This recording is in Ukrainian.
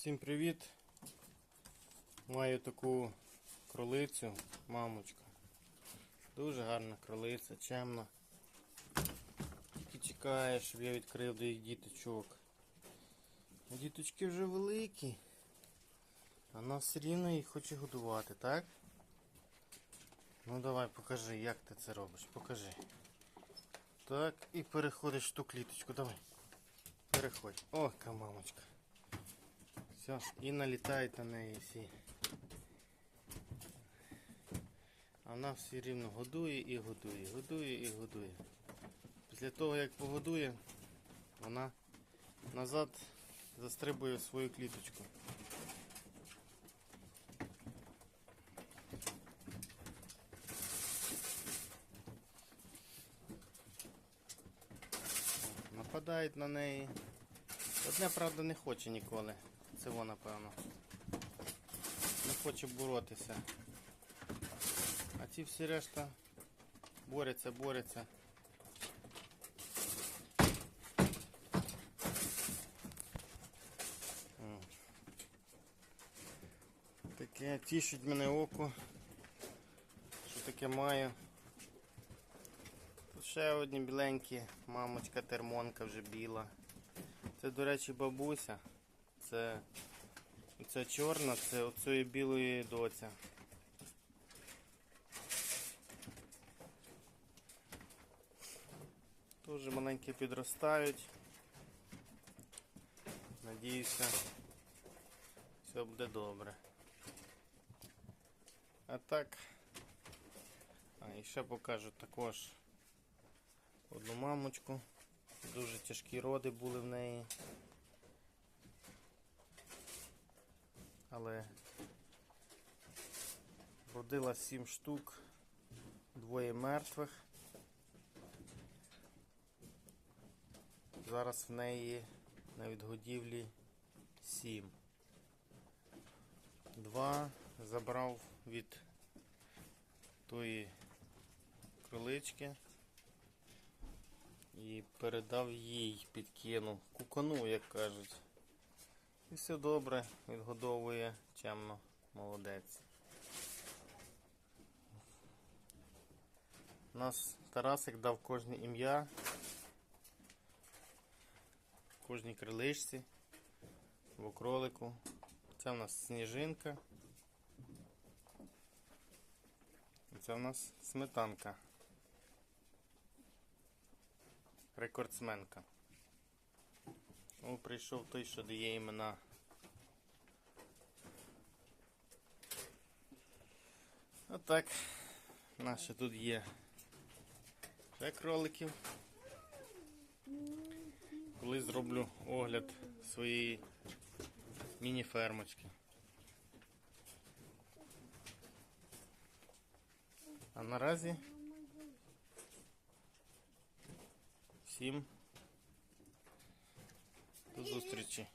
Всім привіт! Маю таку кролицю, мамочка. Дуже гарна кролиця, чемна. Тільки чекає, щоб я відкрив до їх діточок. Діточки вже великі. А вона все рівно їх хоче годувати, так? Ну давай покажи, як ти це робиш. Покажи. Так, і переходиш в ту кліточку, давай. Переходь. О, яка мамочка. Все, і налітають на неї всі. А вона все рівно годує і годує, годує і годує. Після того як погодує, вона назад застрибує свою кліточку. Нападають на неї. Одне, правда, не хоче ніколи. Вона, напевно. Не хоче боротися. А ці всі решта борються, борються. Таке тішить мене око. Що таке маю. Тут ще одні біленькі, мамочка термонка вже біла. Це, до речі, бабуся. Це, це чорна, це оцієї білої доця. Дуже маленькі підростають. Надіюся, все буде добре. А так, а і ще покажу також одну мамочку. Дуже тяжкі роди були в неї. Але родила 7 штук, двоє мертвих. Зараз в неї на відгодівлі 7. Два забрав від тої кролички і передав їй, підкинув. Кукану, як кажуть. І все добре, відгодовує чемно, молодець. У нас Тарасик дав кожне ім'я, кожній крилишці, в кролику. Це в нас сніжинка. І це в нас сметанка. Рекордсменка. О, прийшов той, що дає імена. Отак. Наші тут є ще кроликів. Коли зроблю огляд своєї міні-фермочки. А наразі всім зустрічі.